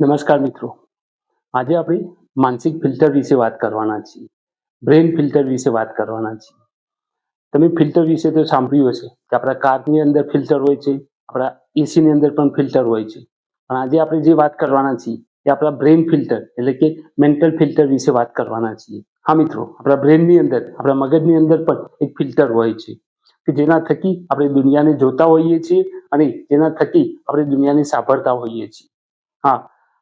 નમસ્કાર મિત્રો. આજે આપણે માનસિક ફિલ્ટર વિશે વાત કરવાના છીએ. બ્રેન ફિલ્ટર વિશે વાત કરવાના છીએ. તમે ફિલ્ટર વિશે તો સાંભળ્યું હશે કે આપણા કારની અંદર ફિલ્ટર હોય છે, આપણા એસીની અંદર પણ ફિલ્ટર હોય છે. પણ આજે આપણે જે વાત કરવાના છીએ એ આપણા બ્રેન ફિલ્ટર એટલે કે મેન્ટલ ફિલ્ટર વિશે વાત કરવાના છીએ. હા મિત્રો, આપણા બ્રેનની અંદર, આપણા મગજની અંદર પણ એક ફિલ્ટર હોય છે કે જેના થકી આપણે દુનિયાને જોતા હોઈએ છીએ અને જેના થકી આપણે દુનિયાને સાંભળતા હોઈએ છીએ. હા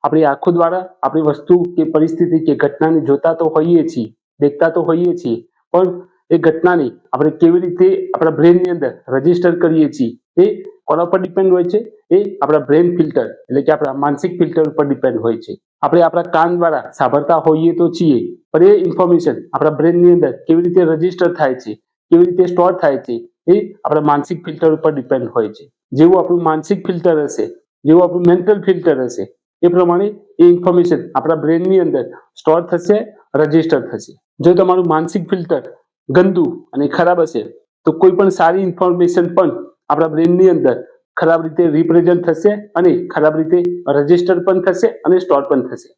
આપણી આંખો દ્વારા આપણી વસ્તુ કે પરિસ્થિતિ કે ઘટનાને જોતા તો હોઈએ છીએ, દેખતા તો હોઈએ છીએ, પણ એ ઘટનાને આપણે કેવી રીતે આપણા બ્રેનની અંદર રજિસ્ટર કરીએ છીએ, એ કોના પર ડિપેન્ડ હોય છે? એ આપણા બ્રેન ફિલ્ટર, એટલે કે આપણા માનસિક ફિલ્ટર ઉપર ડિપેન્ડ હોય છે. આપણે આપણા કાન દ્વારા સાંભળતા હોઈએ તો છીએ, પણ એ ઇન્ફોર્મેશન આપણા બ્રેનની અંદર કેવી રીતે રજિસ્ટર થાય છે, કેવી રીતે સ્ટોર થાય છે, એ આપણા માનસિક ફિલ્ટર ઉપર ડિપેન્ડ હોય છે. જેવું આપણું માનસિક ફિલ્ટર હશે, જેવું આપણું મેન્ટલ ફિલ્ટર હશે એ પ્રમાણે એ ઇન્ફોર્મેશન આપણા બ્રેનની અંદર સ્ટોર થશે રજિસ્ટર થશે. જો તમારું માનસિક ફિલ્ટર ગંદુ અને ખરાબ હશે, તો કોઈ પણ સારી ઇન્ફોર્મેશન પણ આપણા બ્રેનની અંદર ખરાબ રીતે રિપ્રેઝન્ટ થશે અને ખરાબ રીતે રજિસ્ટર પણ થશે અને સ્ટોર પણ થશે.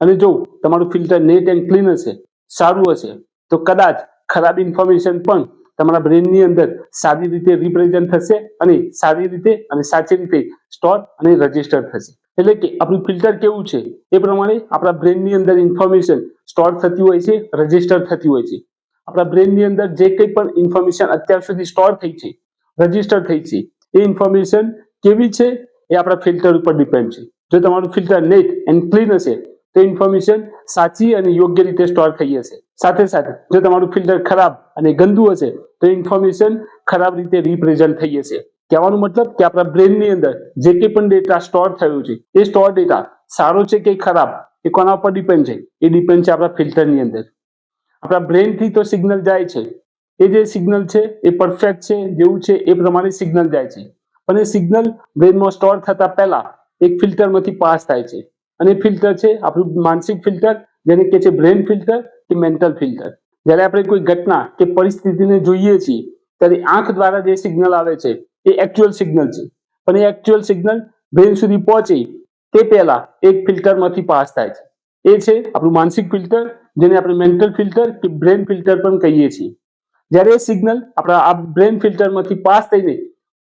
અને જો તમારું ફિલ્ટર નેટ એન્ડ ક્લીન હશે, સારું હશે, તો કદાચ ખરાબ ઇન્ફોર્મેશન પણ તમારા બ્રેનની અંદર સારી રીતે રિપ્રેઝન્ટ થશે અને સારી રીતે અને સાચી રીતે સ્ટોર અને રજિસ્ટર થશે. એટલે કે આપણું ફિલ્ટર કેવું છે? એ પ્રમાણે આપણા બ્રેનની અંદર ઇન્ફોર્મેશન સ્ટોર થતી હોય છે રજિસ્ટર થતી હોય છે. આપણા બ્રેનની અંદર જે કંઈ પણ ઇન્ફોર્મેશન અત્યાર સુધી સ્ટોર થઈ છે રજિસ્ટર થઈ છે, એ ઇન્ફોર્મેશન કેવી છે? એ આપણા ફિલ્ટર ઉપર ડિપેન્ડ છે. જો તમારું ફિલ્ટર નેટ એન્ડ ક્લીન હશે, તો ઇન્ફોર્મેશન સાચી અને યોગ્ય રીતે સ્ટોર થઈ હશે. સાથે સાથે, જો તમારું ફિલ્ટર ખરાબ અને ગંદુ હશે, તો ઇન્ફોર્મેશન ખરાબ રીતે રિપ્રેઝન્ટ થઈ હશે. કહેવાનો મતલબ કે આપણા બ્રેનની અંદર જે કંઈ પણ ડેટા સ્ટોર થયો છે, એ સ્ટોર ડેટા સારો છે કે ખરાબ, એ કોના પર ડિપેન્ડ છે? એ ડિપેન્ડ છે આપણા ફિલ્ટરની અંદર. આપણા બ્રેનથી તો સિગ્નલ જાય છે. એ જે સિગ્નલ છે, એ પરફેક્ટ છે, જેવું છે, એ પ્રમાણે સિગ્નલ જાય છે. અને સિગ્નલ બ્રેનમાં સ્ટોર થતા પહેલા એક ફિલ્ટરમાંથી પાસ થાય છે. અને ફિલ્ટર છે આપણું માનસિક ફિલ્ટર જેને કહે છે બ્રેન ફિલ્ટર કે મેન્ટલ ફિલ્ટર જ્યારે આપણે કોઈ ઘટના કે પરિસ્થિતિને જોઈએ છીએ, ત્યારે આંખ દ્વારા જે સિગ્નલ આવે છે એ એક્ચ્યુઅલ સિગ્નલ છે. પણ એ એક્ચ્યુઅલ સિગ્નલ બ્રેન સુધી પહોંચે તે પહેલા એક ફિલ્ટરમાંથી પાસ થાય છે. એ છે આપણું માનસિક ફિલ્ટર જેને આપણે મેન્ટલ ફિલ્ટર કે બ્રેન ફિલ્ટર પણ કહીએ છીએ. જ્યારે એ સિગ્નલ આપણા આ બ્રેન ફિલ્ટરમાંથી પાસ થઈને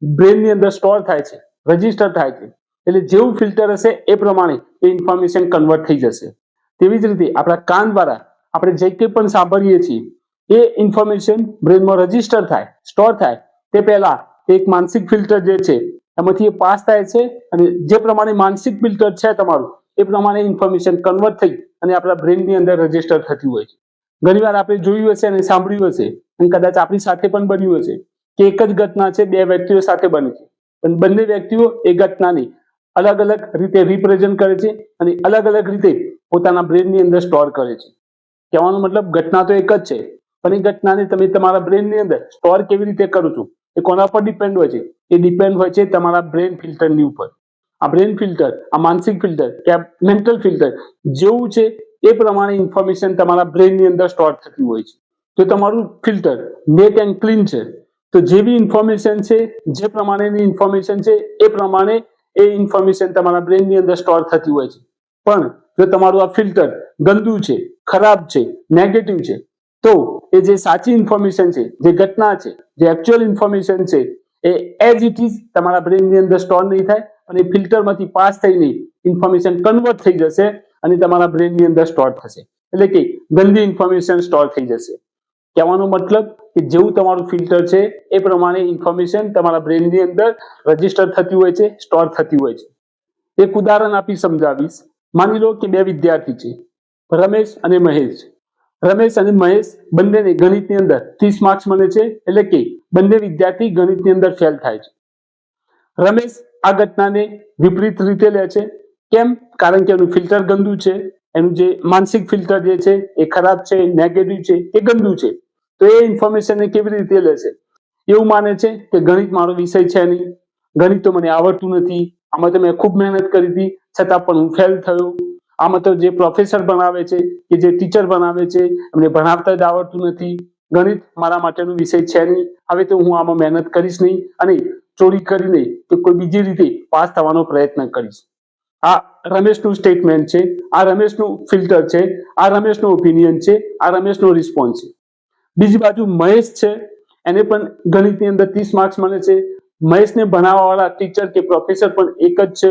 બ્રેનની અંદર સ્ટોર થાય છે રજિસ્ટર થાય છે, એટલે જેવું ફિલ્ટર હશે એ પ્રમાણે એ ઇન્ફોર્મેશન કન્વર્ટ થઈ જશે. તેવી જ રીતે આપણા કાન દ્વારા આપણે જે કંઈ પણ સાંભળીએ છીએ, એ ઇન્ફોર્મેશન બ્રેનમાં રજિસ્ટર થાય સ્ટોર થાય, તે પહેલા એક માનસિક ફિલ્ટર જે છે, એમાંથી એ પાસ થાય છે અને જે પ્રમાણે માનસિક ફિલ્ટર છે તમારું, એ પ્રમાણે ઇન્ફોર્મેશન કન્વર્ટ થઈ અને આપણા બ્રેનની અંદર રજિસ્ટર થતી હોય છે. ઘણીવાર આપણે જોયું હશે અને સાંભળ્યું હશે અને કદાચ આપણી સાથે પણ બન્યું હશે કે એક જ ઘટના છે, બે વ્યક્તિઓ સાથે બની છે. પણ બંને વ્યક્તિઓ એ ઘટનાની અલગ અલગ રીતે રિપ્રેઝન્ટ કરે છે અને અલગ અલગ રીતે પોતાના બ્રેનની અંદર સ્ટોર કરે છે. કહેવાનો મતલબ ઘટના તો એક જ છે, પણ એ ઘટનાને તમે તમારા બ્રેનની અંદર સ્ટોર કેવી રીતે કરો છો? એ કોના પર ડિપેન્ડ હોય છે? એ ડિપેન્ડ હોય છે તમારા બ્રેન ફિલ્ટરની ઉપર. આ બ્રેન ફિલ્ટર આ માનસિક ફિલ્ટર કે આ મેન્ટલ ફિલ્ટર જેવું છે એ પ્રમાણે ઇન્ફોર્મેશન તમારા બ્રેનની અંદર સ્ટોર થતી હોય છે. તો તમારું ફિલ્ટર નેટ એન્ડ ક્લીન છે. તો જેવી ઇન્ફોર્મેશન છે, જે પ્રમાણેની ઇન્ફોર્મેશન છે, એ પ્રમાણે એ ઇન્ફોર્મેશન તમારા બ્રેનની અંદર સ્ટોર થતી હોય છે. પણ જો તમારું આ ફિલ્ટર ગંદુ છે, ખરાબ છે નેગેટિવ છે તો એ જે સાચી ઇન્ફોર્મેશન છે, જે ઘટના છે, જે એકચ્યુઅલ ઇન્ફોર્મેશન છે, એ એઝ ઇટ ઇઝ તમારા બ્રેનની અંદર સ્ટોર નહીં થાય અને ફિલ્ટરમાંથી પાસ થઈને ઇન્ફોર્મેશન કન્વર્ટ થઈ જશે અને તમારા બ્રેનની અંદર સ્ટોર થશે. એટલે કે ગંદી ઇન્ફોર્મેશન સ્ટોર થઈ જશે. કહેવાનો મતલબ કે જેવું તમારું ફિલ્ટર છે, એ પ્રમાણે ઇન્ફોર્મેશન તમારા બ્રેનની અંદર રજિસ્ટર થતી હોય છે સ્ટોર થતી હોય છે. એક ઉદાહરણ આપી સમજાવીશ. માની લો કે બે વિદ્યાર્થી છે. રમેશ અને મહેશ. રમેશ અને મહેશ બંનેને ગણિતની અંદર ત્રીસ માર્ક્સ મળે છે, એટલે કે બંને વિદ્યાર્થી ગણિતની અંદર ફેલ થાય છે. રમેશ આ ઘટનાને વિપરીત રીતે લે છે. કેમ? કારણ કે એનું ફિલ્ટર ગંદુ છે. એનું જે માનસિક ફિલ્ટર જે છે એ ખરાબ છે નેગેટિવ છે, એ ગંદુ છે. તો એ ઇન્ફોર્મેશનને કેવી રીતે લે છે? એવું માને છે કે ગણિત મારો વિષય છે નહીં. ગણિત તો મને આવડતું નથી. આમાં તો મેં ખૂબ મહેનત કરી હતી. છતાં પણ હું ફેલ થયો. આમાં તો જે પ્રોફેસર ભણાવે છે કે જે ટીચર ભણાવે છે, એમને ભણાવતા જ આવડતું નથી. ગણિત મારા માટેનો વિષય છે નહીં. હવે તો હું આમાં મહેનત કરીશ નહીં અને ચોરી કરીને કે કોઈ બીજી રીતે પાસ થવાનો પ્રયત્ન કરીશ. આ રમેશનું સ્ટેટમેન્ટ છે, આ રમેશનું ફિલ્ટર છે, આ રમેશનું ઓપિનિયન છે, આ રમેશનો રિસ્પોન્સ છે. બીજી બાજુ મહેશ છે, એને પણ ગણિતની અંદર ત્રીસ માર્ક્સ મળે છે. મહેશને ભણાવવાવાળા ટીચર કે પ્રોફેસર પણ એક જ છે.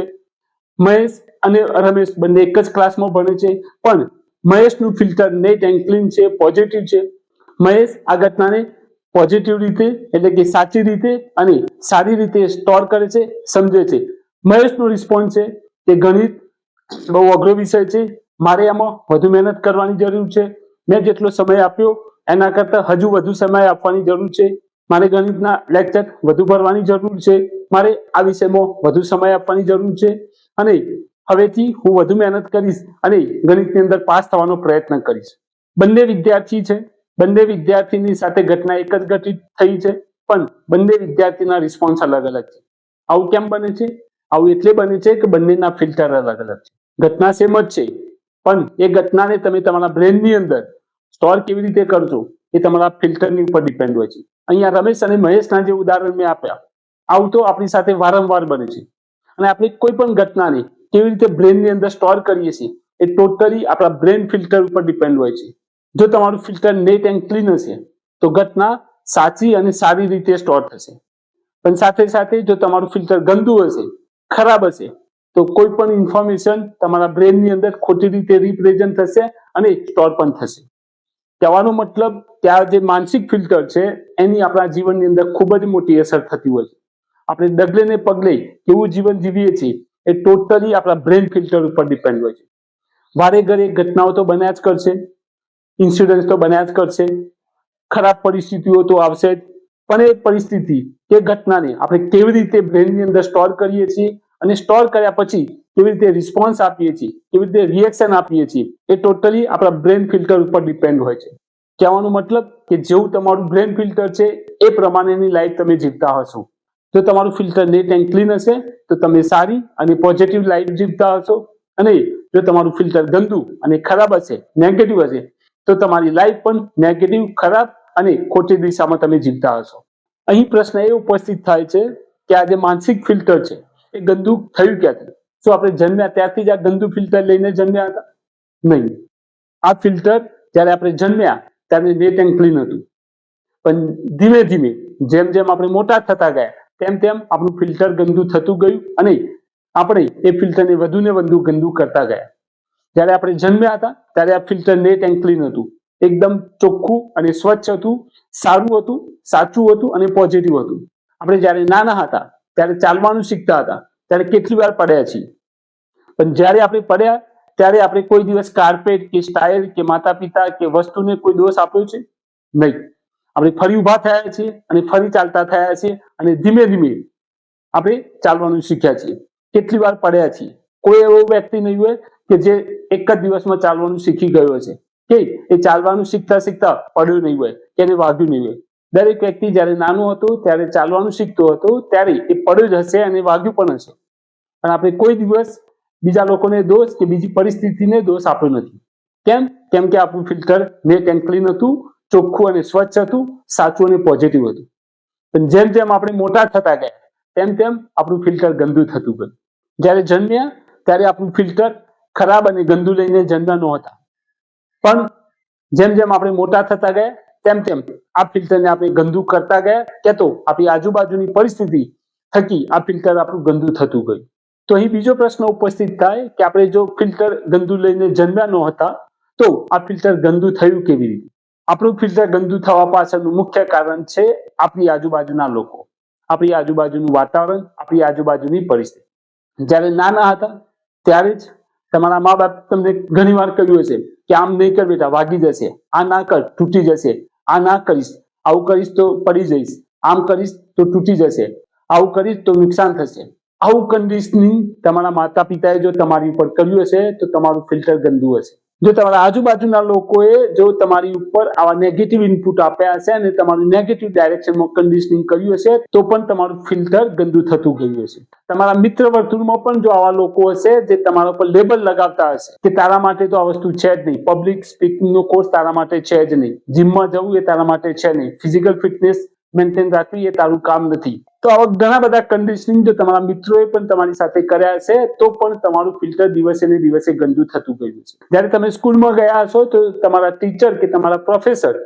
મહેશ અને રમેશ બંને એક જ ક્લાસમાં ભણે છે. પણ મહેશનું ફિલ્ટર નેટ એન્ડ ક્લીન છે પોઝિટિવ છે. મહેશ આ ઘટનાને પોઝિટિવ રીતે એટલે કે સાચી રીતે અને સારી રીતે સ્ટોર કરે છે, સમજે છે. મહેશનો રિસ્પોન્સ છે કે ગણિત બહુ અઘરો વિષય છે. મારે આમાં વધુ મહેનત કરવાની જરૂર છે. મેં જેટલો સમય આપ્યો, એના કરતાં હજુ વધુ સમય આપવાની જરૂર છે. મારે ગણિતના લેક્ચર વધુ ભરવાની જરૂર છે. મારે આ વિષયમાં વધુ સમય આપવાની જરૂર છે. અને હવેથી હું વધુ મહેનત કરીશ અને ગણિતની અંદર પાસ થવાનો પ્રયત્ન કરીશ. બંને વિદ્યાર્થી છે. બંને વિદ્યાર્થીની સાથે ઘટના એક જ ઘટિત થઈ છે, પણ બંને વિદ્યાર્થીના રિસ્પોન્સ અલગ અલગ છે. આવું કેમ બને છે? આવું એટલે બને છે કે બંનેના ફિલ્ટર અલગ અલગ છે. ઘટના સેમ જ છે. પણ એ ઘટનાને તમે તમારા બ્રેનની અંદર સ્ટોર કેવી રીતે કરશો એ તમારા ફિલ્ટરની ઉપર ડિપેન્ડ હોય છે. અહીંયા રમેશ અને મહેશના જે ઉદાહરણ મેં આપ્યા, આવું તો આપણી સાથે વારંવાર બને છે. અને આપણે કોઈ પણ ઘટનાને કેવી રીતે બ્રેનની અંદર સ્ટોર કરીએ છીએ? એ ટોટલી આપણા બ્રેન ફિલ્ટર ઉપર ડિપેન્ડ હોય છે. જો તમારું ફિલ્ટર નેટ એન્ડ ક્લીન હશે, તો ઘટના સાચી અને સારી રીતે સ્ટોર થશે. પણ સાથે સાથે જો તમારું ફિલ્ટર ગંદુ હશે, ખરાબ હશે, તો કોઈ પણ ઇન્ફોર્મેશન તમારા બ્રેનની અંદર ખોટી રીતે રિપ્રેઝન્ટ થશે અને સ્ટોર પણ થશે. કહેવાનો મતલબ ત્યાં જે માનસિક ફિલ્ટર છે, એની આપણા જીવનની અંદર ખૂબ જ મોટી અસર થતી હોય છે. આપણે ડગલે ને પગલે કેવું જીવન જીવીએ છીએ, એ ટોટલી આપણા બ્રેન ફિલ્ટર ઉપર ડિપેન્ડ હોય છે. વારે ઘરે ઘટનાઓ તો બન્યા જ કરશે ઇન્સિડન્સ તો બન્યા જ કરશે, ખરાબ પરિસ્થિતિઓ તો આવશે જ, પણ એ પરિસ્થિતિ કે ઘટનાને આપણે કેવી રીતે બ્રેનની અંદર સ્ટોર કરીએ છીએ અને સ્ટોર કર્યા પછી કેવી રીતે રિસ્પોન્સ આપીએ છીએ, કેવી રીતે રિએક્શન આપીએ છીએ, એ ટોટલી આપણા બ્રેન ફિલ્ટર ઉપર ડિપેન્ડ હોય છે. કહેવાનો મતલબ કે જેવું તમારું બ્રેન ફિલ્ટર છે, એ પ્રમાણેની લાઈફ તમે જીવતા હશો. જો તમારું ફિલ્ટર નેટ એન્ડ ક્લીન હશે, તો તમે સારી અને પોઝિટિવ લાઈફ જીવતા હશો. અને જો તમારું ફિલ્ટર ગંદુ અને ખરાબ હશે નેગેટિવ હશે, તો તમારી લાઈફ પણ નેગેટિવ ખરાબ અને ખોટી દિશામાં તમે જીવતા હશો. અહીં પ્રશ્ન એ ઉપસ્થિત થાય છે કે આ જે માનસિક ફિલ્ટર છે, એ ગંદુ થયું ક્યાંથી? શું આપણે જન્મ્યા ત્યારથી જ આ ગંદુ ફિલ્ટર લઈને જન્મ્યા હતા? નહીં. આ ફિલ્ટર જ્યારે આપણે જન્મ્યા, ત્યારે નેટ એન્ડ ક્લીન હતું. પણ ધીમે ધીમે, જેમ જેમ આપણે મોટા થતા ગયા તેમ તેમ આપણું ફિલ્ટર ગંદુ થતું ગયું અને આપણે એ ફિલ્ટરને વધુ ને વધુ ગંદુ કરતા ગયા. જ્યારે આપણે જન્મ્યા હતા, ત્યારે આ ફિલ્ટર નેટ એન્ડ ક્લીન હતું. એકદમ ચોખ્ખું અને સ્વચ્છ હતું, સારું હતું, સાચું હતું અને પોઝિટિવ હતું. આપણે જ્યારે નાના હતા, ત્યારે ચાલવાનું શીખતા હતા, ત્યારે કેટલી વાર પડ્યા છીએ. પણ જ્યારે આપણે પડ્યા, ત્યારે આપણે કોઈ દિવસ કાર્પેટ કે સ્ટાઇલ કે માતા પિતા કે વસ્તુને કોઈ દોષ આપ્યો છે? નહીં. આપણે ફરી ઊભા થયા છીએ અને ફરી ચાલતા થયા છીએ અને ધીમે ધીમે આપણે ચાલવાનું શીખ્યા છીએ. કેટલી વાર પડ્યા છીએ. કોઈ એવો વ્યક્તિ નહીં હોય કે જે એક જ દિવસમાં ચાલવાનું શીખી ગયો છે કે એ ચાલવાનું શીખતા શીખતા પડ્યો નહીં હોય કે એને વાગ્યું નહીં હોય. દરેક વ્યક્તિ જ્યારે નાનો હતો, ત્યારે ચાલવાનું શીખતો હતો, ત્યારે એ પડ્યો જ હશે અને વાગ્યું પણ હશે. પણ આપણે કોઈ દિવસ બીજા લોકોને દોષ કે બીજી પરિસ્થિતિને દોષ આપ્યો નથી. કેમ? કેમ કે આપણું ફિલ્ટર નેટ એન્ડ હતું ચોખ્ખું અને સ્વચ્છ હતું, સાચું અને પોઝિટિવ હતું. પણ જેમ જેમ આપણે મોટા થતા ગયા, તેમ તેમ આપણું ફિલ્ટર ગંદુ થતું ગયું. જ્યારે જન્મ્યા, ત્યારે આપણું ફિલ્ટર ખરાબ અને ગંદુ લઈને જન્મ્યા નહોતા. પણ જેમ જેમ આપણે મોટા થતા ગયા, તેમ તેમ આ ફિલ્ટરને આપણે ગંદુ કરતા ગયા, કે તો આપણી આજુબાજુની પરિસ્થિતિ થકી આ ફિલ્ટર આપણું ગંદુ થતું ગયું. તો અહીં બીજો પ્રશ્ન ઉપસ્થિત થાય કે આપણે જો ફિલ્ટર ગંદુ લઈને જન્મ્યા નહોતા હતા તો આ ફિલ્ટર ગંદુ થયું કેવી રીતે? આપણું ફિલ્ટર ગંદુ થવા પાછળનું મુખ્ય કારણ છે આપણી આજુબાજુના લોકો. આપણી આજુબાજુનું વાતાવરણ, આપણી આજુબાજુની પરિસ્થિતિ. જ્યારે નાના હતા, ત્યારે જ તમારા મા બાપ તમને ઘણી વાર કહ્યું હશે કે, આમ નહીં કર બેટા, વાગી જશે. આ ના કર, તૂટી જશે. આ ના કરીશ. આવું કરીશ તો પડી જઈશ. આમ કરીશ તો તૂટી જશે. આવું કરીશ તો નુકસાન થશે. આવું કન્ડિશનિંગ તમારા માતા પિતાએ જો તમારી ઉપર કર્યું હશે, તો તમારું ફિલ્ટર ગંદુ હશે. જો તમારા આજુબાજુના લોકોએ જો તમારી ઉપર આવા નેગેટિવ ઇનપુટ આપ્યા હશે અને તમારું નેગેટિવ ડાયરેક્શનમાં કન્ડિશનિંગ કર્યું હશે, તો પણ તમારું ફિલ્ટર ગંદુ થતું ગયું હશે. તમારા મિત્ર વર્તુળમાં પણ જો આવા લોકો હશે જે તમારા ઉપર લેબલ લગાવતા હશે, કે તારા માટે તો આ વસ્તુ છે જ નહીં. પબ્લિક સ્પીકિંગનો કોર્સ તારા માટે છે જ નહીં. જીમમાં જવું એ તારા માટે છે નહીં. ફિઝિકલ ફિટનેસ મેન્ટેન રાખવી એ તારું કામ નથી. તો આવા ઘણા બધા કન્ડિશનિંગ જો તમારા મિત્રોએ પણ તમારી સાથે કર્યા છે તો પણ તમારું ફિલ્ટર દિવસે ને દિવસે ગંદુ થતું ગયું છે. જ્યારે તમે સ્કૂલમાં ગયા હશો, તો તમારા ટીચર કે તમારા પ્રોફેસર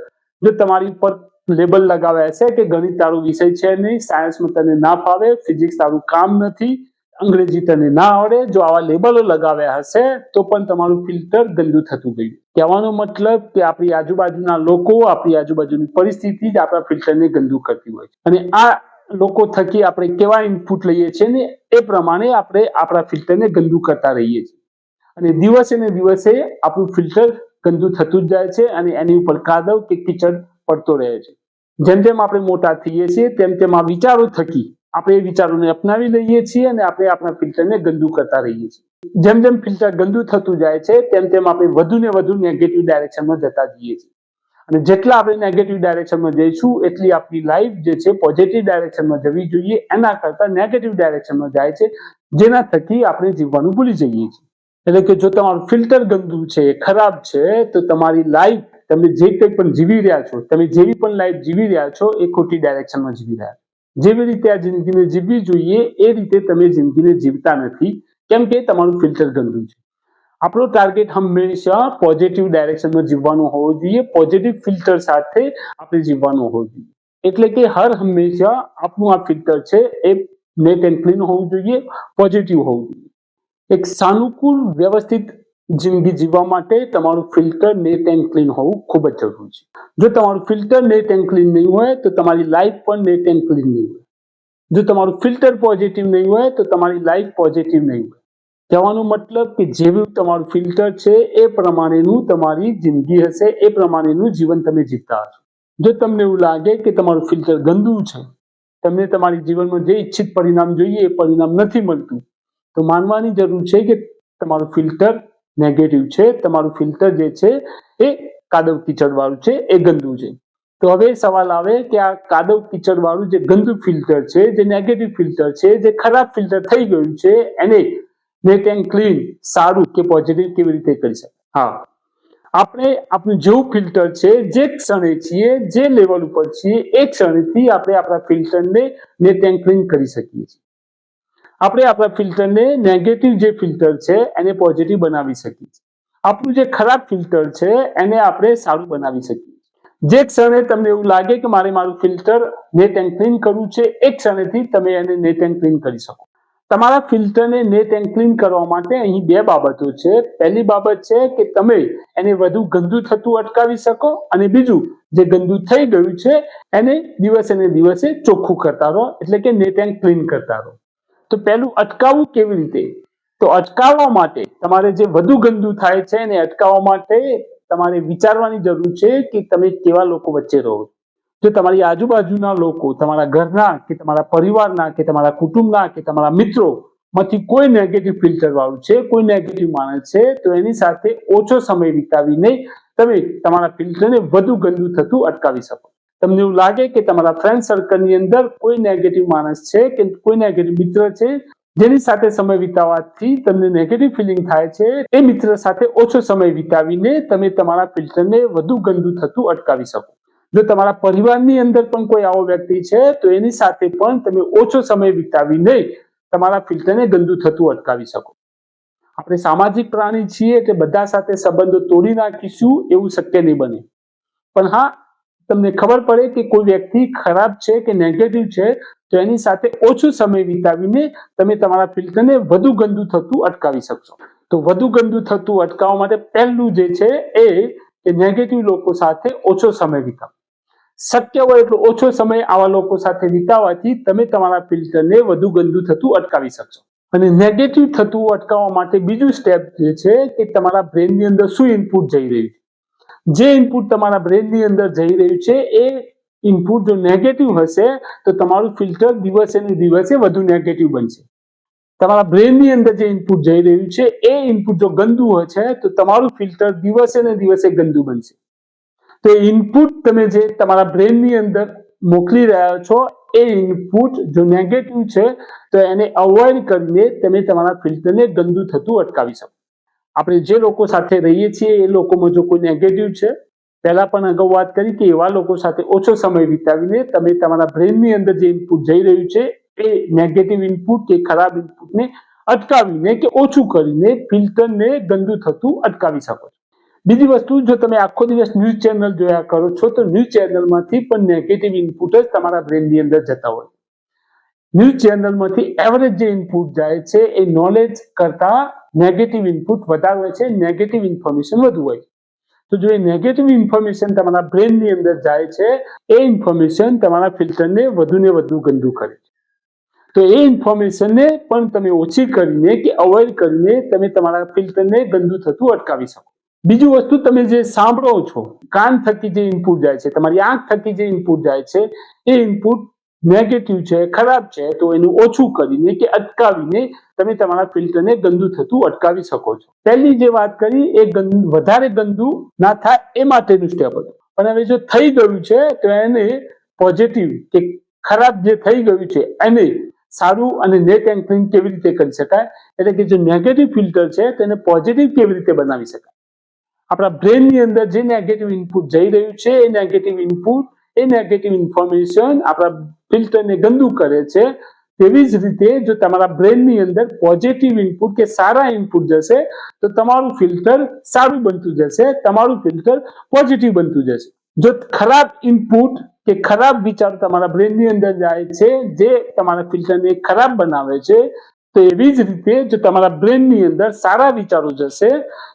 જો તમારી પર લેબલ લગાવ્યા છે કે ગણિત તારું વિષય છે નહીં સાયન્સમાં તને ના ફાવે ફિઝિક્સ તારું કામ નથી, અંગ્રેજી તને ના આવડે, જો આવા લેબલો લગાવ્યા હશે, તો પણ તમારું ફિલ્ટર ગંદુ થતું ગયું. કહેવાનો મતલબ કે આપણી આજુબાજુના લોકો, આપણી આજુબાજુની પરિસ્થિતિ જ આપણા ફિલ્ટરને ગંદુ કરતી હોય છે. અને આ લોકો થકી આપણે કેવા ઇનપુટ લઈએ છીએ ને એ પ્રમાણે આપણે આપણા ફિલ્ટરને ગંદુ કરતા રહીએ છીએ. અને દિવસે ને દિવસે આપણું ફિલ્ટર ગંદુ થતું જ જાય છે અને એની ઉપર કાદવ કે કિચડ પડતો રહે છે. જેમ જેમ આપણે મોટા થઈએ છીએ, તેમ તેમ આ વિચારો થકી આપણે એ વિચારોને અપનાવી લઈએ છીએ અને આપણે આપણા ફિલ્ટરને ગંદુ કરતા રહીએ છીએ. જેમ જેમ ફિલ્ટર ગંદુ થતું જાય છે, તેમ તેમ આપણે વધુ ને વધુ નેગેટિવ ડાયરેક્શનમાં જતા જઈએ છીએ. અને જેટલા આપણે નેગેટિવ ડાયરેક્શનમાં જઈશું, એટલી આપણી લાઈફ જે છે પોઝિટિવ ડાયરેક્શનમાં જવી જોઈએ. એના કરતા નેગેટિવ ડાયરેક્શનમાં જાય છે, જેના થકી આપણે જીવવાનું ભૂલી જઈએ છીએ. એટલે કે જો તમારું ફિલ્ટર ગંદુ છે, ખરાબ છે, તો તમારી લાઈફ તમે જે કંઈ પણ જીવી રહ્યા છો, તમે જેવી પણ લાઈફ જીવી રહ્યા છો, એ ખોટી ડાયરેક્શનમાં જીવી રહ્યા છો. જેવી રીતે આ જિંદગીને જીવવી જોઈએ, એ રીતે તમે જિંદગીને જીવતા નથી. કેમ કે તમારું ફિલ્ટર ગંદુ છે. આપણો ટાર્ગેટ હંમેશા પોઝિટિવ ડાયરેક્શનમાં જીવવાનું હોવું જોઈએ. પોઝિટિવ ફિલ્ટર સાથે આપણે જીવવાનું હોવું જોઈએ. એટલે કે હર હંમેશા આપણું આ ફિલ્ટર છે એ નેટ એન્ડ ક્લીન હોવું જોઈએ પોઝિટિવ હોવું જોઈએ. એક સાનુકૂળ વ્યવસ્થિત જિંદગી જીવવા માટે તમારું ફિલ્ટર નેટ એન્ડ ક્લીન હોવું ખૂબ જ જરૂરી છે. જો તમારું ફિલ્ટર નેટ એન્ડ ક્લીન નહીં હોય, તો તમારી લાઈફ પણ નેટ એન્ડ ક્લીન નહીં હોય. જો તમારું ફિલ્ટર પોઝિટિવ નહીં હોય, તો તમારી લાઈફ પોઝિટિવ નહીં હોય. કહેવાનો મતલબ કે જેવું તમારું ફિલ્ટર છે, એ પ્રમાણેનું તમારી જિંદગી હશે, એ પ્રમાણેનું જીવન તમે જીવતા હશો. જો તમને એવું લાગે કે તમારું ફિલ્ટર ગંદુ છે, તમને તમારી જીવનમાં જે ઈચ્છિત પરિણામ જોઈએ, એ પરિણામ નથી મળતું, તો માનવાની જરૂર છે કે તમારું ફિલ્ટર નેગેટિવ છે, તમારું ફિલ્ટર જે છે, એ કાદવ કીચડવાળું છે, એ ગંદુ છે. તો હવે સવાલ આવે કે આ કાદવ કીચડવાળું જે ગંદુ ફિલ્ટર છે, જે નેગેટિવ ફિલ્ટર છે, જે ખરાબ ફિલ્ટર થઈ ગયું છે, એને નેટ એન્ડ ક્લીન સારું કે પોઝિટિવ કેવી રીતે કરી શકાય હા. આપણે આપણું જેવું ફિલ્ટર છે, જે ક્ષણે છીએ, જે લેવલ ઉપર છીએ, એ ક્ષણેથી આપણે આપણા ફિલ્ટરને નેટ એન્ડ ક્લીન કરી શકીએ છીએ. આપણે આપણા ફિલ્ટરને નેગેટિવ જે ફિલ્ટર છે, એને પોઝિટિવ બનાવી શકીએ છીએ. આપણું જે ખરાબ ફિલ્ટર છે, એને આપણે સારું બનાવી શકીએ જે ક્ષણે તમને એવું લાગે કે મારે મારું ફિલ્ટર નેટ એન્ડ ક્લીન કરવું છે, એ ક્ષણેથી તમે એને નેટ એન્ડ ક્લીન કરી શકો. તમારા ફિલ્ટરને નેટ એન્ડ ક્લીન કરવા માટે અહીં બે બાબતો છે. પહેલી બાબત છે કે તમે એને વધુ ગંદુ થતું અટકાવી શકો અને બીજું, જે ગંદુ થઈ ગયું છે, એને દિવસે ને દિવસે ચોખ્ખું કરતા રહો, એટલે કે નેટ એન્ડ ક્લીન કરતા રહો. તો પહેલું, અટકાવવું કેવી રીતે? તો અટકાવવા માટે તમારે જે વધુ ગંદુ થાય છે એને અટકાવવા માટે તમારે વિચારવાની જરૂર છે કે તમે કેવા લોકો વચ્ચે રહો છો. જો તમારી આજુબાજુના લોકો, તમારા ઘરના કે તમારા પરિવારના કે તમારા કુટુંબના કે તમારા મિત્રો માંથી કોઈ નેગેટિવ ફિલ્ટર વાળું છે, કોઈ નેગેટિવ માણસ છે, તો એની સાથે ઓછો સમય વિતાવીને તમે તમારા ફિલ્ટરને વધુ ગંદુ થતું અટકાવી શકો. તમને એવું લાગે કે તમારા ફ્રેન્ડ સર્કલની અંદર કોઈ નેગેટિવ માણસ છે કે કોઈ નેગેટિવ મિત્ર છે, જેની સાથે સમય વિતાવવાથી તમને નેગેટિવ ફિલિંગ થાય છે, એ મિત્ર સાથે ઓછો સમય વિતાવીને તમે તમારા ફિલ્ટરને વધુ ગંદુ થતું અટકાવી શકો. જો તમારા પરિવારની અંદર પણ કોઈ આવો વ્યક્તિ છે, તો એની સાથે પણ તમે ઓછો સમય વિતાવીને તમારા ફિલ્ટરને ગંદુ થતું અટકાવી શકો. આપણે સામાજિક પ્રાણી છીએ એટલે બધા સાથે સંબંધો તોડી નાખીશું એવું શક્ય નહીં બને. પણ હા, તમને ખબર પડે કે કોઈ વ્યક્તિ ખરાબ છે કે નેગેટિવ છે, તો એની સાથે ઓછો સમય વિતાવીને તમે તમારા ફિલ્ટરને વધુ ગંદુ થતું અટકાવી શકશો. તો વધુ ગંદુ થતું અટકાવવા માટે પહેલું જે છે એ કે નેગેટિવ લોકો સાથે ઓછો સમય વિતાવો. શક્ય હોય એટલો ઓછો સમય આવા લોકો સાથે વિતાવવાથી તમે તમારા ફિલ્ટરને વધુ ગંદુ થતું અટકાવી શકશો. અને નેગેટિવ થતું અટકાવવા માટે બીજું સ્ટેપ જે છે કે તમારા બ્રેનની અંદર શું ઇનપુટ જઈ રહ્યું છે? જે ઇનપુટ તમારા બ્રેનની અંદર જઈ રહ્યું છે, એ ઇનપુટ જો નેગેટિવ હશે, તો તમારું ફિલ્ટર દિવસે ને દિવસે વધુ નેગેટિવ બનશે. તમારા બ્રેનની અંદર જે ઇનપુટ જઈ રહ્યું છે, એ ઇનપુટ જો ગંદુ હશે, તો તમારું ફિલ્ટર દિવસે ને દિવસે ગંદુ બનશે. તો ઇનપુટ તમે જે તમારા બ્રેનની અંદર મોકલી રહ્યા છો, એ ઇનપુટ જો નેગેટિવ છે, તો એને અવોઇડ કરીને તમે તમારા ફિલ્ટરને ગંદુ થતું અટકાવી શકો. આપણે જે લોકો સાથે રહીએ છીએ, એ લોકોમાં જો કોઈ નેગેટિવ છે, પહેલા પણ અગાઉ વાત કરી કે એવા લોકો સાથે ઓછો સમય વિતાવીને તમે તમારા બ્રેનની અંદર જે ઇનપુટ જઈ રહ્યું છે, એ નેગેટિવ ઇનપુટ કે ખરાબ ઇનપુટને અટકાવીને કે ઓછું કરીને ફિલ્ટરને ગંદુ થતું અટકાવી શકો બીજી વસ્તુ, જો તમે આખો દિવસ ન્યૂઝ ચેનલ જોયા કરો છો, તો ન્યૂઝ ચેનલમાંથી પણ નેગેટિવ ઇનપુટ જ તમારા બ્રેનની અંદર જતા હોય ન્યૂઝ ચેનલમાંથી એવરેજ જે ઇનપુટ જાય છે, એ નોલેજ કરતા નેગેટિવ ઇનપુટ વધારે હોય છે નેગેટિવ ઇન્ફોર્મેશન વધુ હોય તો જો એ નેગેટિવ ઇન્ફોર્મેશન તમારા બ્રેનની અંદર જાય છે, એ ઇન્ફોર્મેશન તમારા ફિલ્ટરને વધુ ને વધુ ગંદુ કરે છે. તો એ ઇન્ફોર્મેશનને પણ તમે ઓછી કરીને કે અવોઇડ કરીને તમે તમારા ફિલ્ટરને ગંદુ થતું અટકાવી શકો. બીજું વસ્તુ તમે જે સાંભળો છો, કાન થકી જે ઇનપુટ જાય છે, તમારી આંખ થકી જે ઇનપુટ જાય છે, એ ઇનપુટ નેગેટિવ છે, ખરાબ છે, તો એનું ઓછું કરીને કે અટકાવીને તમે તમારા ફિલ્ટરને ગંદુ થતું અટકાવી શકો છો. પહેલી જે વાત કરી, એ ગંદુ, વધારે ગંદુ ના થાય એ માટેનું સ્ટેપ હતું. પણ હવે જો થઈ ગયું છે, તો એને પોઝિટિવ કે ખરાબ જે થઈ ગયું છે, એને સારું અને નેટ એન્ડ કેવી રીતે કરી શકાય? એટલે કે જે નેગેટિવ ફિલ્ટર છે, તેને પોઝિટિવ કેવી રીતે બનાવી શકાય? આપણા બ્રેનની અંદર જે નેગેટિવ ઇનપુટ જઈ રહ્યું છે, એ નેગેટિવ ઇનપુટ એ નેગેટિવ ઇન્ફોર્મેશન આપણા ફિલ્ટરને ગંદુ કરે છે. તેવી જ રીતે જો તમારા બ્રેનની અંદર પોઝિટિવ ઇનપુટ કે સારા ઇનપુટ જશે, તો તમારું ફિલ્ટર સારું બનતું જશે, તમારું ફિલ્ટર પોઝિટિવ બનતું જશે. જો ખરાબ ઇનપુટ કે ખરાબ વિચાર તમારા બ્રેનની અંદર જાય છે, જે તમારા ફિલ્ટરને ખરાબ બનાવે છે તો એવી જ રીતે જો તમારા બ્રેનની અંદર સારા વિચારો જશે,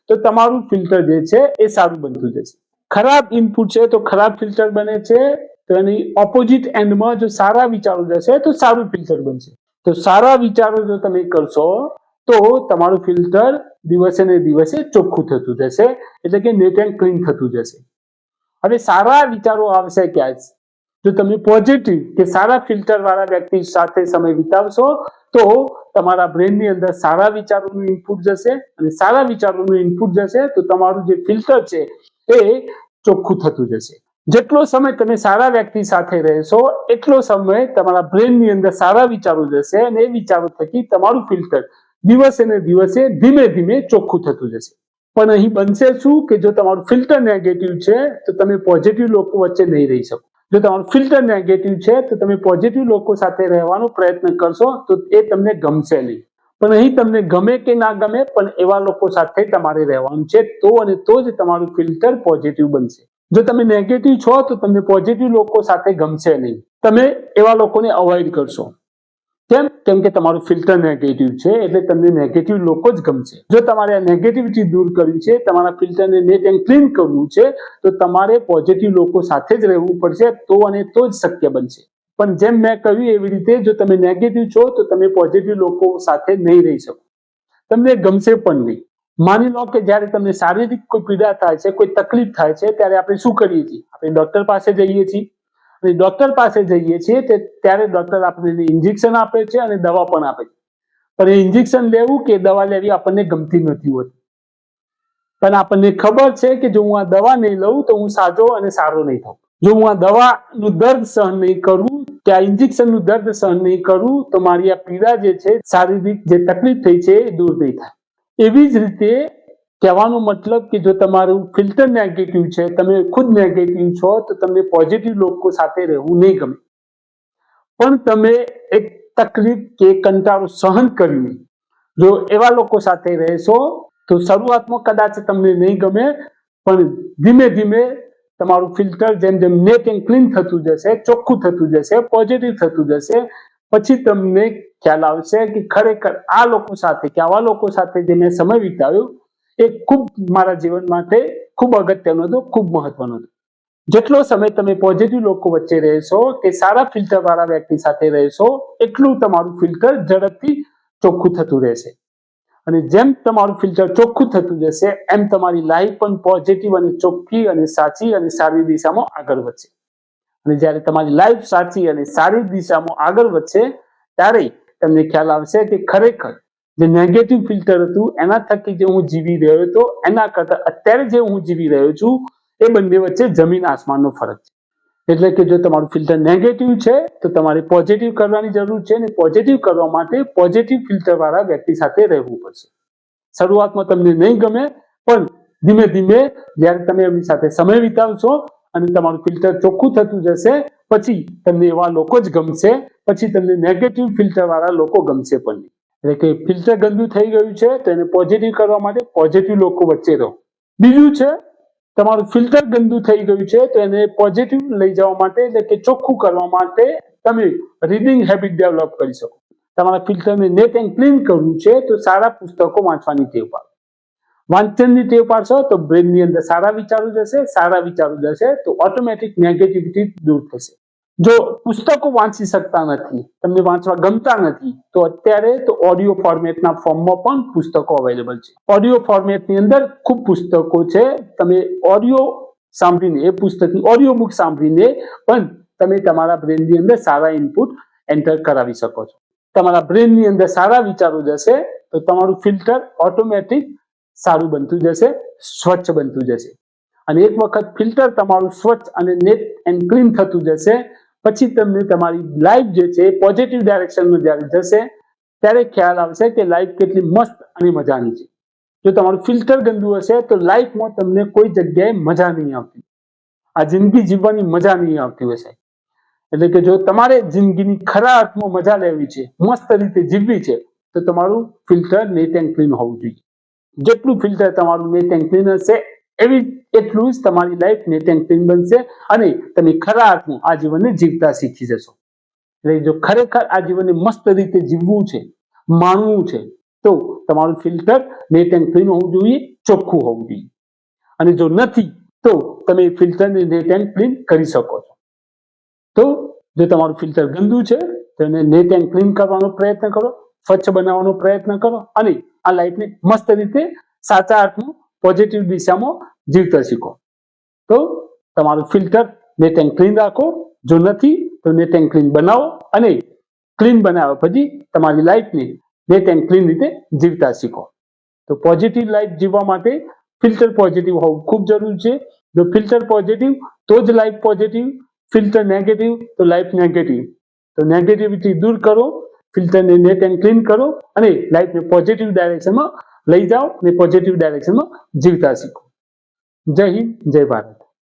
તો તમારું ફિલ્ટર જે છે એ સારું બનતું જશે. ખરાબ ઇનપુટ છે તો ખરાબ ફિલ્ટર બને છે, તો એની ઓપોઝિટ એન્ડમાં જો સારા વિચારો જશે તો સારું ફિલ્ટર બનશે. તો સારા વિચારો જો તમે કરશો, તો તમારું ફિલ્ટર દિવસે ને દિવસે ચોખ્ખું થતું જશે, એટલે કે નેટ એન્ડ ક્લીન થતું જશે. હવે સારા વિચારો આવશે ક્યાં? જો તમે પોઝિટિવ કે સારા ફિલ્ટર વાળા વ્યક્તિ સાથે સમય વિતાવશો તો તમારા બ્રેનની અંદર સારા વિચારોનું ઇનપુટ જશે અને સારા વિચારોનું ઇનપુટ જશે તો તમારું જે ફિલ્ટર છે એ ચોખ્ખું થતું જશે. જેટલો સમય તમે સારા વ્યક્તિ સાથે રહેશો, એટલો સમય તમારા બ્રેનની અંદર સારા વિચારો જશે અને એ વિચારો થકી તમારું ફિલ્ટર દિવસે ને દિવસે ધીમે ધીમે ચોખ્ખું થતું જશે. પણ અહીં બનશે શું કે જો તમારું ફિલ્ટર નેગેટિવ છે, તો તમે પોઝિટિવ લોકો વચ્ચે નહીં રહી શકો. જો તમારું ફિલ્ટર નેગેટિવ છે, તો તમે પોઝિટિવ લોકો સાથે રહેવાનો પ્રયત્ન કરશો, તો એ તમને ગમશે નહીં. પણ અહીં તમને ગમે કે ના ગમે, પણ એવા લોકો સાથે તમારે રહેવાનું છે, તો અને તો જ તમારું ફિલ્ટર પોઝિટિવ બનશે. જો તમે નેગેટિવ છો, તો તમને પોઝિટિવ લોકો સાથે ગમશે નહીં. તમે એવા લોકોને અવોઇડ કરશો. કેમ? કેમ કે તમારું ફિલ્ટર નેગેટિવ છે, એટલે તમને નેગેટિવ લોકો જ ગમશે. જો તમારે આ નેગેટિવિટી દૂર કરવી છે, તમારા ફિલ્ટરને નેટ એન્ડ ક્લીન કરવું છે, તો તમારે પોઝિટિવ લોકો સાથે જ રહેવું પડશે, તો અને તો જ શક્ય બનશે. પણ જેમ મેં કહ્યું એવી રીતે, જો તમે નેગેટિવ છો, તો તમે પોઝિટિવ લોકો સાથે નહીં રહી શકો. તમને ગમશે પણ નહીં. માની લો કે જ્યારે તમને શારીરિક કોઈ પીડા થાય છે, કોઈ તકલીફ થાય છે, ત્યારે આપણે શું કરીએ છીએ? આપણે ડોક્ટર પાસે જઈએ છીએ. અને ડોક્ટર પાસે જઈએ છીએ, તે ત્યારે ડોક્ટર આપણને ઇન્જેક્શન આપે છે અને દવા પણ આપે છે. પણ એ ઇન્જેક્શન લેવું કે દવા લેવી આપણને ગમતી નથી હોતી. પણ આપણને ખબર છે કે જો હું આ દવા નહીં લઉં તો હું સાજો અને સારો નહીં થઉં. જો હું આ દવાનું દર્દ સહન નહીં કરું, કે આ ઇન્જેક્શનનું દર્દ સહન નહીં કરું, તો મારી આ પીડા જે છે, શારીરિક જે તકલીફ થઈ છે એ દૂર નહીં થાય. એવી જ રીતે કહેવાનો મતલબ કે જો તમારું ફિલ્ટર નેગેટિવ છે, તમે ખુદ નેગેટિવ છો, તો તમને પોઝિટિવ લોકો સાથે રહેવું નહીં ગમે. પણ તમે એક તકલીફ કે કંટાળો સહન કરીને જો એવા લોકો સાથે રહેશો, તો શરૂઆતમાં કદાચ તમને નહીં ગમે, પણ ધીમે ધીમે તમારું ફિલ્ટર જેમ જેમ નેટ એન્ડ ક્લીન થતું જશે, ચોખ્ખું થતું જશે પોઝિટિવ થતું જશે, પછી તમને ખ્યાલ આવશે કે ખરેખર આ લોકો સાથે કે આવા લોકો સાથે જે મેં સમય વિતાવ્યો એ ખૂબ મારા જીવન માટે ખૂબ અગત્યનું હતું, ખૂબ મહત્વનું હતું. જેટલો સમય તમે પોઝિટિવ લોકો વચ્ચે રહેશો કે સારા ફિલ્ટર વાળા વ્યક્તિ સાથે રહેશો, એટલું તમારું ફિલ્ટર ઝડપથી ચોખ્ખું થતું રહેશે. અને જેમ તમારું ફિલ્ટર ચોખ્ખું થતું જશે, એમ તમારી લાઈફ પણ પોઝિટિવ અને ચોખ્ખી અને સાચી અને સારી દિશામાં આગળ વધશે. અને જ્યારે તમારી લાઈફ સાચી અને સારી દિશામાં આગળ વધશે, ત્યારે તમને ખ્યાલ આવશે કે ખરેખર જે નેગેટિવ ફિલ્ટર હતું, એના થકી જે હું જીવી રહ્યો હતો, એના કરતા અત્યારે જે હું જીવી રહ્યો છું, એ બંને વચ્ચે જમીન આસમાનનો ફરક છે. એટલે કે જો તમારું ફિલ્ટર નેગેટિવ છે, તો તમારે પોઝિટિવ કરવાની જરૂર છે અને પોઝિટિવ કરવા માટે પોઝિટિવ ફિલ્ટરવાળા વ્યક્તિ સાથે રહેવું પડશે. શરૂઆતમાં તમને નહીં ગમે, પણ ધીમે ધીમે જ્યારે તમે એમની સાથે સમય વિતાવશો અને તમારું ફિલ્ટર ચોખ્ખું થતું જશે, પછી તમને એવા લોકો જ ગમશે, પછી તમને નેગેટિવ ફિલ્ટર વાળા લોકો ગમશે પણ નહીં. એટલે કે ફિલ્ટર ગંદુ થઈ ગયું છે, તો એને પોઝિટિવ કરવા માટે પોઝિટિવ લોકો વચ્ચે રહો. બીજું છે, તમારું ફિલ્ટર ગંદુ થઈ ગયું છે, તો એને પોઝિટિવ લઈ જવા માટે, એટલે કે ચોખ્ખું કરવા માટે તમે રીડિંગ હેબિટ ડેવલપ કરી શકો. તમારા ફિલ્ટરને નેટ એન્ડ ક્લીન કરવું છે, તો સારા પુસ્તકો વાંચવાની ટેવ પાડો. વાંચનની ટેવ પાડશો, તો બ્રેનની અંદર સારા વિચારો જશે, સારા વિચારો જશે, તો ઓટોમેટિક નેગેટિવિટી દૂર થશે. જો પુસ્તકો વાંચી શકતા નથી, તમને વાંચવા ગમતા નથી, તો અત્યારે તો ઓડિયો ફોર્મેટના ફોર્મમાં પણ પુસ્તકો અવેલેબલ છે. ઓડિયો ફોર્મેટની અંદર ખૂબ પુસ્તકો છે. તમે ઓડિયો સાંભળીને, એ પુસ્તકની ઓડિયો બુક સાંભળીને પણ તમે તમારા બ્રેનની અંદર સારા ઇનપુટ એન્ટર કરાવી શકો છો. તમારા બ્રેનની અંદર સારા વિચારો જશે, તો તમારું ફિલ્ટર ઓટોમેટિક સારું બનતું જશે, સ્વચ્છ બનતું જશે. અને એક વખત ફિલ્ટર તમારું સ્વચ્છ અને નેટ એન્ડ ક્લીન થતું જશે પછી તમને તમારી લાઈફ જે છે પોઝિટિવ ડાયરેક્શનમાં જ્યારે જશે, ત્યારે ખ્યાલ આવશે કે લાઈફ કેટલી મસ્ત અને મજાની છે. જો તમારું ફિલ્ટર ગંદુ હશે, તો લાઈફમાં તમને કોઈ જગ્યાએ મજા નહીં આવતી. આ જિંદગી જીવવાની મજા નહીં આવતી હશે એટલે કે જો તમારે જિંદગીની ખરા અર્થમાં મજા લેવી છે, મસ્ત રીતે જીવવી છે, તો તમારું ફિલ્ટર નેટ એન્ડ ક્લીન હોવું જોઈએ. જેટલું ફિલ્ટર તમારું નેટ એન્ડ ક્લીન હશે એવી એટલું જ તમારી લાઈફ નેટ એન્ડ બનશે અને તમે ખરા અર્થમાં આ જીવનને જીવતા શીખી જશો. એટલે જો ખરેખર આ જીવનને મસ્ત રીતે જીવવું છે, માણવું છે, તો તમારું ફિલ્ટર નેટ એન્ડ ક્લીન હોવું જોઈએ, ચોખ્ખું હોવું જોઈએ. અને જો નથી, તો તમે ફિલ્ટરને નેટ એન્ડ ક્લીન કરી શકો છો. તો જો તમારું ફિલ્ટર ગંદુ છે, તો એને નેટ એન્ડ ક્લીન કરવાનો પ્રયત્ન કરો, સ્વચ્છ બનાવવાનો પ્રયત્ન કરો અને આ લાઈફને મસ્ત રીતે સાચા અર્થમાં પોઝિટિવ દિશામાં જીવતા શીખો. તો તમારું ફિલ્ટર નેટ એન્ડ ક્લીન રાખો. જો નથી, તો નેટ એન્ડ ક્લીન બનાવો અને ક્લીન બનાવ્યા પછી તમારી લાઈફને નેટ એન્ડ ક્લીન રીતે જીવતા શીખો. તો પોઝિટિવ લાઈફ જીવવા માટે ફિલ્ટર પોઝિટિવ હોવું ખૂબ જરૂરી છે. જો ફિલ્ટર પોઝિટિવ તો જ લાઈફ પોઝિટિવ ફિલ્ટર નેગેટિવ તો લાઈફ નેગેટિવ તો નેગેટિવિટી દૂર કરો ફિલ્ટરને નેટ એન્ડ ક્લીન કરો અને લાઈફને પોઝિટિવ ડાયરેક્શનમાં લઈ જાઓ અને પોઝિટિવ ડાયરેક્શનમાં જીવતા શીખો. જય હિન્દ જય ભારત.